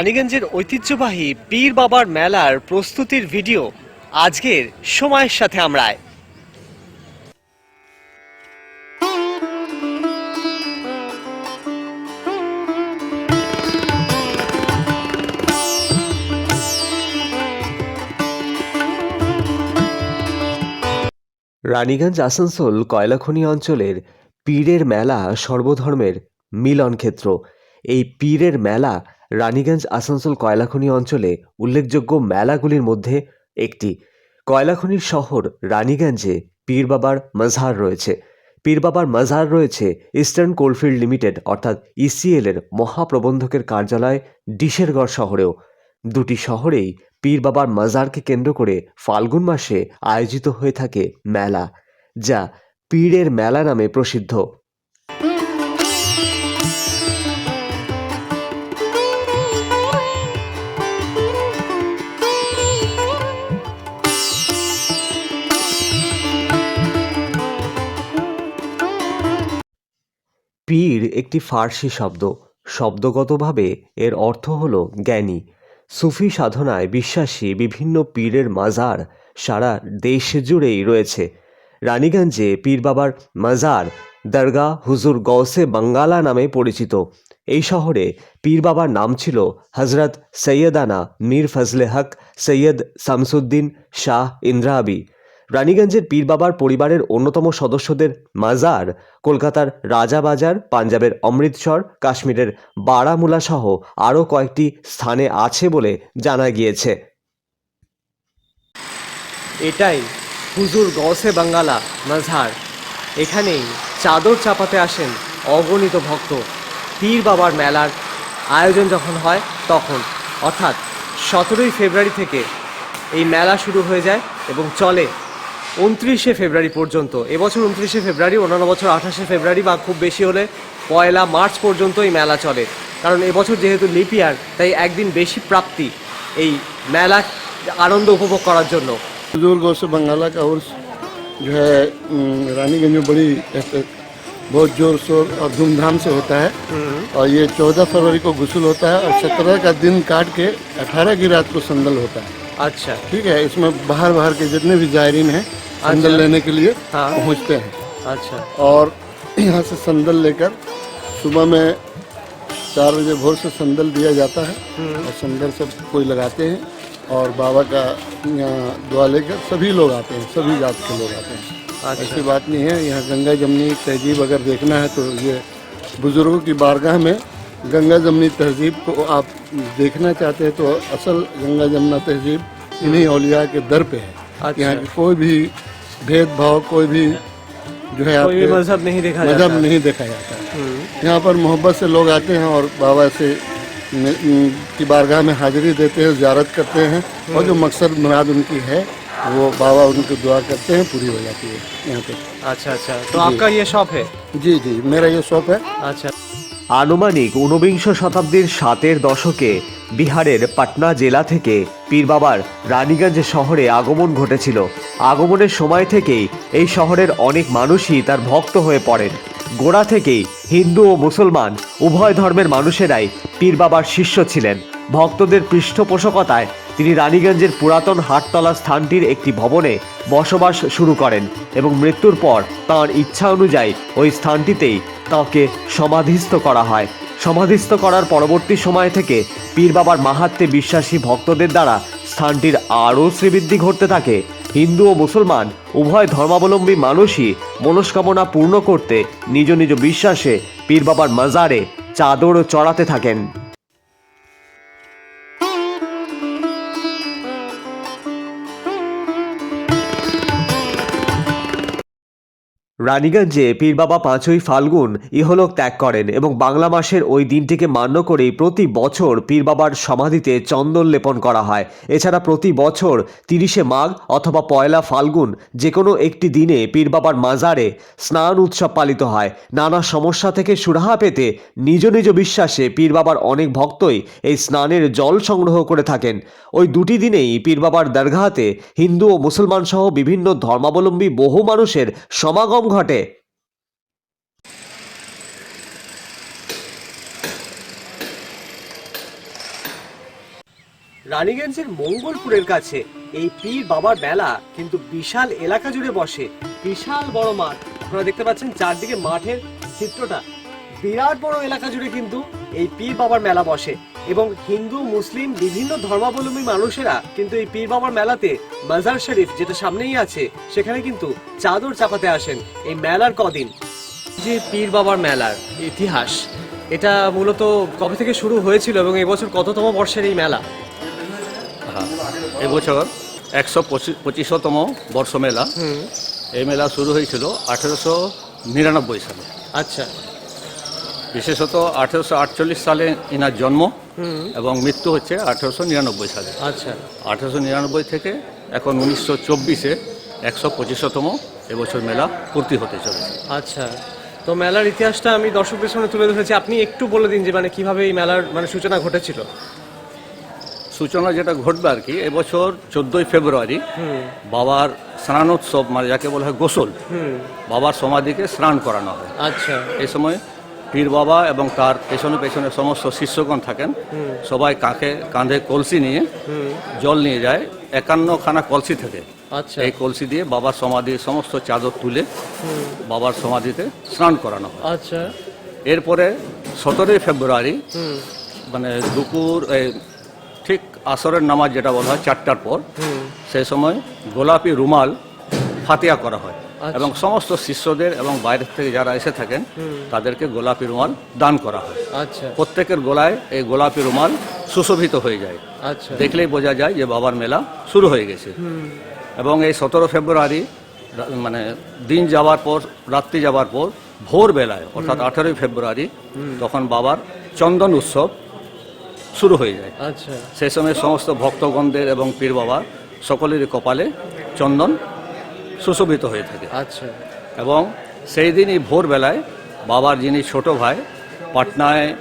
রানীগঞ্জের ঐতিহ্যবাহী পীর বাবার মেলার প্রস্তুতির ভিডিও আজকের সময়ের সাথে আমরা রানীগঞ্জ আসানসোল কয়লাখনি অঞ্চলের পীরের মেলা সর্বধর্মের মিলন ক্ষেত্র এই পীরের মেলা রানীগঞ্জ আসানসোল কয়লাখনি অঞ্চলে উল্লেখযোগ্য মেলাগুলির মধ্যে একটি। কয়লাখনির শহর রানীগঞ্জে পীর বাবার মজহার রয়েছে। পীর বাবার মজহার রয়েছে ইস্টার্ন কোলফিল্ড লিমিটেড, অর্থাৎ ইসিএল এর মহাপ্রবন্ধকের কার্যালয় ডিশেরগড় শহরেও। দুটি শহরেই পীর বাবার মাজারকে কেন্দ্র করে ফাল্গুন মাসে আয়োজিত হয়ে থাকে মেলা, যা পীরের মেলা নামে প্রসিদ্ধ। পীর একটি ফার্সি শব্দ। শব্দগতভাবে এর অর্থ হল জ্ঞানী। সুফি সাধনায় বিশ্বাসী বিভিন্ন পীরের মাজার সারা দেশ জুড়েই রয়েছে। রানীগঞ্জে পীর বাবার মাজার দরগা হুজুর গৌসে বাঙ্গালা নামে পরিচিত। এই শহরে পীর বাবার নাম ছিল হজরত সৈয়দানা মীর ফজলে হক সৈয়দ শামসুদ্দিন শাহ ইন্দ্রাবি রানীগঞ্জের পীর বাবার পরিবারের অন্যতম সদস্যদের মাজার, কলকাতার রাজাবাজার, পাঞ্জাবের অমৃতসর, কাশ্মীরের বারামুলা সহ আরও কয়েকটি স্থানে আছে বলে জানা গিয়েছে। এটাই হুজুর গসে বাঙ্গালা মাঝার এখানেই চাদর চাপাতে আসেন অগণিত ভক্ত। পীর বাবার মেলার আয়োজন যখন হয় তখন, অর্থাৎ সতেরোই ফেব্রুয়ারি থেকে এই মেলা শুরু হয়ে যায় এবং চলে উনত্রিশে ফেব্রুয়ারি পর্যন্ত এবছর উনত্রিশে ফেব্রুয়ারি অন্যান্য বছর আঠাশে ফেব্রুয়ারি বা খুব বেশি হলে পয়লা মার্চ পর্যন্ত এই মেলা চলে কারণ এবছর যেহেতু লিপ ইয়ার তাই একদিন বেশি প্রাপ্তি এই মেলা আনন্দ উপভোগ করার জন্য बुजुर्गों से बंगाला का उर्स जो है उम, रानीगंज में बड़ी ऐसे बहुत जोर शोर और धूमधाम से होता है और ये चौदह फरवरी को गुसल होता है और सत्रह का दिन काट के अठारह की रात को संदल होता है अच्छा। ठीक है इसमें बाहर बाहर के जितने भी जायरीन हैं अच्छा। संदल लेने के लिए हाँ। पहुँचते हैं। अच्छा। और यहाँ से संदल लेकर सुबह में चार बजे भोर से संदल दिया जाता है। हम्म। और संदल सब कोई लगाते हैं और बाबा का यहाँ दुआ लेकर सभी लोग आते हैं सभी जात के लोग आते हैं। अच्छा। ऐसी बात नहीं है यहाँ गंगा जमनी तहजीब अगर देखना है तो ये बुज़ुर्गों की बारगाह में गंगा जमनी तहजीब को आप देखना चाहते हैं तो असल गंगा जमुना तहजीब इन्हीं औलिया के दर पे है। अच्छा। यहाँ कोई भी भेदभाव कोई भी जो है आपके मज़हब नहीं देखा मज़हब नहीं देखा जाता। हम्म। यहाँ पर मोहब्बत से लोग आते हैं और बाबा से की बारगाह में हाजिरी देते हैं ज्यारत करते हैं और जो हम्म। मकसद मुराद उनकी है वो बाबा उनको दुआ करते हैं पूरी हो जाती है यहाँ पे। अच्छा अच्छा। तो आपका ये शॉप है? जी जी मेरा ये शॉप है। अच्छा। আনুমানিক ঊনবিংশ শতাব্দীর সাতের দশকে বিহারের পাটনা জেলা থেকে পীর বাবার রানীগঞ্জ শহরে আগমন ঘটেছিল। আগমনের সময় থেকেই এই শহরের অনেক মানুষই তার ভক্ত হয়ে পড়েন। গোড়া থেকেই হিন্দু ও মুসলমান, উভয় ধর্মের মানুষেরাই পীর বাবার শিষ্য ছিলেন। ভক্তদের পৃষ্ঠপোষকতায় তিনি রানীগঞ্জের পুরাতন হাটতলা স্থানটির একটি ভবনে বসবাস শুরু করেন এবং মৃত্যুর পর তাঁর ইচ্ছা অনুযায়ী ওই স্থানটিতেই তাঁকে সমাধিস্থ করা হয়। সমাধিস্থ করার পরবর্তী সময় থেকে পীর বাবার মাহাত্মে বিশ্বাসী ভক্তদের দ্বারা স্থানটির আরও শ্রীবৃদ্ধি ঘটতে থাকে। হিন্দু ও মুসলমান উভয় ধর্মাবলম্বী মানুষই মনস্কামনা পূর্ণ করতে নিজ নিজ বিশ্বাসে পীর বাবার মাজারে চাদর চড়াতে থাকেন। রানীগঞ্জে পীর বাবা পাঁচই ফাল্গুন ইহলোক ত্যাগ করেন এবং বাংলা মাসের ওই দিনটিকে মান্য করেই প্রতি বছর পীর বাবার সমাধিতে চন্দন লেপন করা হয়। এছাড়া প্রতি বছর তিরিশে মাঘ অথবা পয়লা ফাল্গুন যে কোনো একটি দিনে পীর বাবার মাজারে স্নান উৎসব পালিত হয়। নানা সমস্যা থেকে সুরাহা পেতে নিজ নিজ বিশ্বাসে পীর বাবার অনেক ভক্তই এই স্নানের জল সংগ্রহ করে থাকেন। ওই দুটি দিনেই পীর বাবার দরগাহতে হিন্দু ও মুসলমান সহ বিভিন্ন ধর্মাবলম্বী বহু মানুষের সমাগম ঘটে। রানীগঞ্জের মঙ্গলপুরের কাছে এই পীর বাবার মেলা কিন্তু বিশাল এলাকা জুড়ে বসে। বিশাল বড় মাঠ। আপনারা দেখতে পাচ্ছেন চারদিকে মাঠের চিত্রটা। বিরাট বড় এলাকা জুড়ে কিন্তু এই পীর বাবার মেলা বসে। এবং হিন্দু মুসলিম বিভিন্ন ধর্মাবলম্বী মানুষেরা কিন্তু এই পীর বাবার মেলাতে মাজার শরীফ যেটা সামনেই আছে সেখানে কিন্তু চাদর চাপাতে আসেন এই মেলার কদিন। যে পীর বাবার মেলার ইতিহাস এটা মূলত কবে থেকে শুরু হয়েছিল এবং এবছর কততম বর্ষের এই মেলা? হ্যাঁ এবছর একশো পঁচিশতম বর্ষ মেলা। এই মেলা শুরু হয়েছিল আঠেরোশো নিরানব্বই সালে। আচ্ছা। বিশেষত আঠেরোশো আটচল্লিশ সালে ইনার জন্ম এবং মৃত্যু হচ্ছে আঠেরোশো নিরানব্বই সালে। আচ্ছা। আঠেরোশো নিরানব্বই থেকে এখন উনিশশো চব্বিশে একশো পঁচিশতম এবছর মেলা পূর্তি হতে চলেছে। আচ্ছা। তো মেলার ইতিহাসটা আমি দর্শকদের সামনে তুলে ধরেছি। আপনি একটু বলে দিন যে মানে কীভাবে এই মেলার মানে সূচনা ঘটেছিল? সূচনা যেটা ঘটবে আর কি এবছর চোদ্দোই ফেব্রুয়ারি বাবার স্নানোৎসব মানে যাকে বলা হয় গোসল বাবার সমাধিকে স্নান করানো হয়। আচ্ছা। এই সময় পীর বাবা এবং তার পেছনে পেছনে সমস্ত শিষ্যগণ থাকেন। সবাই কাঁখে কাঁধে কলসি নিয়ে জল নিয়ে যায়। একান্নখানা কলসি থেকে। আচ্ছা। এই কলসি দিয়ে বাবার সমাধির সমস্ত চাদর তুলে বাবার সমাধিতে স্নান করানো হয়। আচ্ছা। এরপরে সতেরোই ফেব্রুয়ারি মানে দুপুর এই, ঠিক আসরের নামাজ যেটা বলা হয় চারটার পর সেই সময় গোলাপি রুমাল ফাতিয়া করা হয়। আচ্ছা। এবং সমস্ত শিষ্যদের এবং বাইরের থেকে যারা এসে থাকেন তাদেরকে গোলাপি রুমাল দান করা হয়। আচ্ছা। প্রত্যেকের গলায় এই গোলাপি রুমাল সুশোভিত হয়ে যায়। আচ্ছা। দেখলেই বোঝা যায় যে বাবার মেলা শুরু হয়ে গেছে। এবং এই সতেরো ফেব্রুয়ারি মানে দিন যাওয়ার পর রাত্রি যাওয়ার পর ভোরবেলায় অর্থাৎ আঠেরোই ফেব্রুয়ারি তখন বাবার চন্দন উৎসব শুরু হয়ে যায়। আচ্ছা। সেই সময় সমস্ত ভক্তগণদের এবং পীর বাবা সকলেরই কপালে চন্দন সুশোভিত হয়ে থাকে। আচ্ছা। এবং সেই দিনই ভোরবেলায় বাবার যিনি ছোট ভাই পাটনায়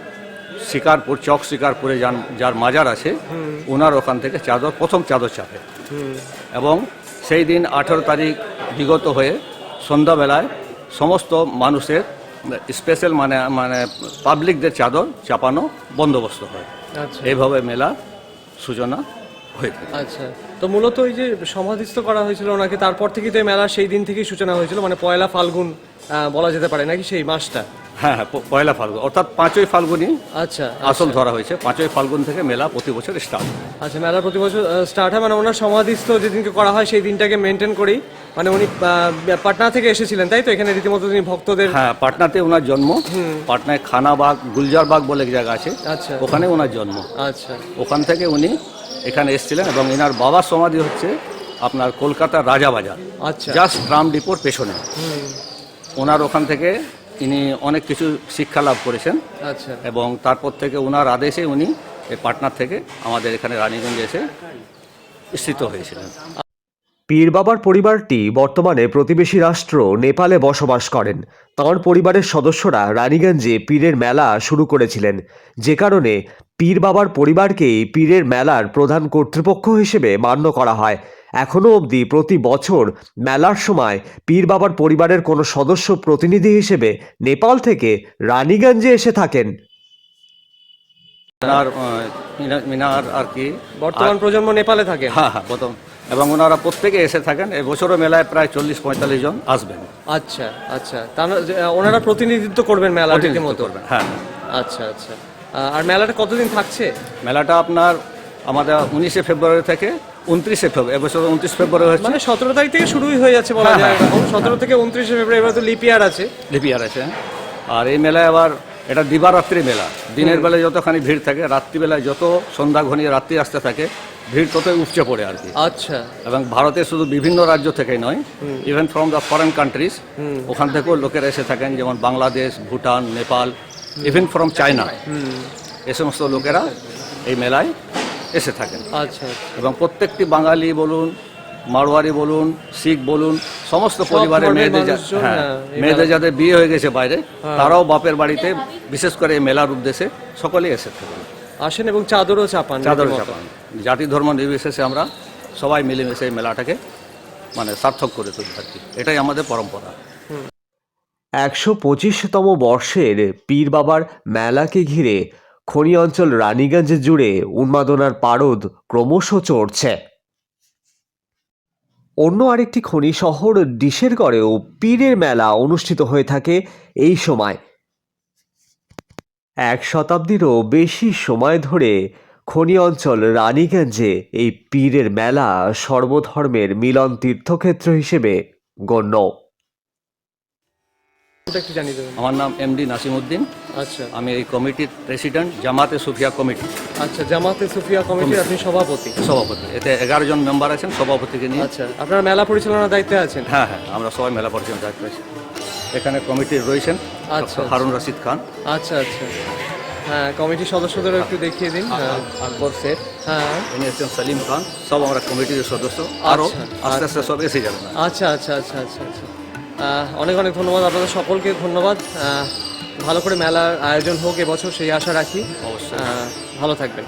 শিকারপুর চক শিকারপুরে যান যার মাজার আছে ওনার ওখান থেকে চাদর প্রথম চাদর চাপে। এবং সেই দিন আঠেরো তারিখ বিগত হয়ে সন্ধ্যাবেলায় সমস্ত মানুষের স্পেশাল মানে মানে পাবলিকদের চাদর চাপানো বন্দোবস্ত হয়। আচ্ছা। এইভাবে মেলা সূচনা হয়ে থাকে। আচ্ছা। তো মূলত ওই যে সমাধিস্থ করা হয়েছিল ওনাকে তারপর থেকেই তো মেলা সেই দিন থেকেই সূচনা হয়েছিল মানে পয়লা ফাল্গুন বলা যেতে পারে নাকি সেই মাসটা? হ্যাঁ হ্যাঁ পয়লা ফাল্গুন অর্থাৎ পাঁচই ফাল্গুনই আচ্ছা আসল ধরা হয়েছে। পাঁচই ফাল্গুন থেকে মেলা প্রতি বছর স্টার্ট আচ্ছা মেলা প্রতি বছর স্টার্ট হয় মানে ওনার সমাধিস্থ যেদিনকে করা হয় সেই দিনটাকে মেনটেন করেই মানে উনি পাটনা থেকে এসেছিলেন তাই তো? এখানে রীতিমতো তিনি ভক্তদের হ্যাঁ পাটনাতে ওনার জন্ম। পাটনায় খানাবাগ গুলজারবাগ বলে এক জায়গা আছে। আচ্ছা। ওখানে ওনার জন্ম। আচ্ছা। ওখান থেকে উনি এখানে এসেছিলেন এবং এনার বাবার সমাধি হচ্ছে আপনার কলকাতার রাজাবাজার আচ্ছা। জাস্ট ট্রাম ডিপোর পেছনে। ওনার ওখান থেকে তিনি অনেক কিছু শিক্ষা লাভ করেছেন আচ্ছা। এবং তারপর থেকে ওনার আদেশে উনি এই পাটনার থেকে আমাদের এখানে রানীগঞ্জে এসে স্থিত হয়েছিলেন। পীর বাবার পরিবারটি বর্তমানে প্রতিবেশী রাষ্ট্র নেপালে বসবাস করেন। তাঁর পরিবারের সদস্যরা রানীগঞ্জে পীরের মেলা শুরু করেছিলেন। যে কারণে পীর বাবার পরিবারকেই পীরের মেলার প্রধান কর্তৃপক্ষ হিসেবে মান্য করা হয়। এখনও অবধি প্রতি বছর মেলার সময় পীর বাবার পরিবারের কোনো সদস্য প্রতিনিধি হিসেবে নেপাল থেকে রানীগঞ্জে এসে থাকেন। মিনার মিনার আর কি। বর্তমান প্রজন্ম নেপালে থাকে হ্যাঁ হ্যাঁ প্রথম। এবং ওনারা প্রত্যেকে এসে থাকেন। এবছরও মেলায় প্রায় চল্লিশ পঁয়তাল্লিশ জন আসবেন। আচ্ছা আচ্ছা। তারা ওনারা প্রতিনিধিত্ব করবেন মেলা রীতিমতো? করবেন হ্যাঁ। আচ্ছা আচ্ছা। আর মেলাটা কতদিন থাকছে? মেলাটা আপনার আমাদের উনিশে ফেব্রুয়ারি থেকে উনত্রিশে ফেব্রুয়ারি এবছর উনত্রিশ ফেব্রুয়ারি হচ্ছে মানে সতেরো তারিখ থেকে শুরুই হয়ে যাচ্ছে বলা হ্যাঁ, যায়। হ্যাঁ। সতেরো থেকে উনত্রিশে ফেব্রুয়ারি এবার তো লিপিয়ার আছে। লিপিয়ার আছে আর এই মেলায় আবার এটা দিবারাত্রি মেলা। দিনের বেলায় যতখানি ভিড় থাকে রাত্রিবেলায় যত সন্ধ্যা ঘনিয়ে রাত্রি আসতে থাকে ভিড় ততই উপচে পড়ে আর কি। আচ্ছা। এবং ভারতের শুধু বিভিন্ন রাজ্য থেকেই নয় even from the foreign countries ওখান থেকেও লোকেরা এসে থাকেন যেমন Bangladesh Bhutan Nepal even from China এ সমস্ত লোকেরা এই মেলায় এসে থাকেন। আচ্ছা এবং প্রত্যেকটি বাঙালি বলুন মারোয়ারি বলুন শিখ বলুন সমস্ত পরিবারের মেয়েদের হ্যাঁ হ্যাঁ, মেয়েদের যাদের বিয়ে হয়ে গেছে বাইরে তারাও বাপের বাড়িতে বিশেষ করে এই মেলার উদ্দেশ্যে সকলেই এসে থাকেন। আসেন এবং চাদরও চাপান চাদর রীতিমতো। চাপান। জাতি ধর্ম নির্বিশেষে আমরা সবাই মিলেমিশে এই মেলাটাকে মানে সার্থক করে তুলি আর কি। এটাই আমাদের পরম্পরা। একশো পঁচিশতম বর্ষের পীর বাবার মেলাকে ঘিরে খনি অঞ্চল রানীগঞ্জ জুড়ে উন্মাদনার পারদ ক্রমশ চড়ছে। অন্য আরেকটি খনি শহর ডিশেরগড়েও পীরের মেলা অনুষ্ঠিত হয়ে থাকে এই সময়। এক শতাব্দীরও বেশি সময় ধরে খনি অঞ্চল রানীগঞ্জে এই পীরের মেলা সর্বধর্মের মিলন তীর্থক্ষেত্র হিসেবে গণ্য। ওটা একটু জানিয়ে দেবেন। আমার নাম এমডি নাসিমউদ্দিন আচ্ছা। আমি এই কমিটির প্রেসিডেন্ট জামাতে সুফিয়া কমিটি। আচ্ছা জামাতে সুফিয়া কমিটির আপনি সভাপতি? সভাপতি। এতে এগারো জন মেম্বার আছেন সভাপতিকে নিয়ে। আচ্ছা আপনারা মেলা পরিচালনার দায়িত্বে আছেন? হ্যাঁ হ্যাঁ আমরা সবাই মেলা পরিচালনা দায়িত্ব আছি। এখানে কমিটির রয়েছেন আচ্ছা, হারুন রশিদ খান। আচ্ছা আচ্ছা। হ্যাঁ কমিটির সদস্যদেরও একটু দেখিয়ে দিন। আকবর শেখ। হ্যাঁ। ইনি হচ্ছেন সালিম খান। সব আমরা কমিটির সদস্য। আরও আচ্ছা, আস্তে আস্তে সব এসে যাবেন আচ্ছা আচ্ছা আচ্ছা আচ্ছা আচ্ছা। অনেক অনেক ধন্যবাদ আপনাদের সকলকে ধন্যবাদ। ভালো করে মেলার আয়োজন হোক এবছর সেই আশা রাখি। অবশ্যই। ভালো থাকবেন।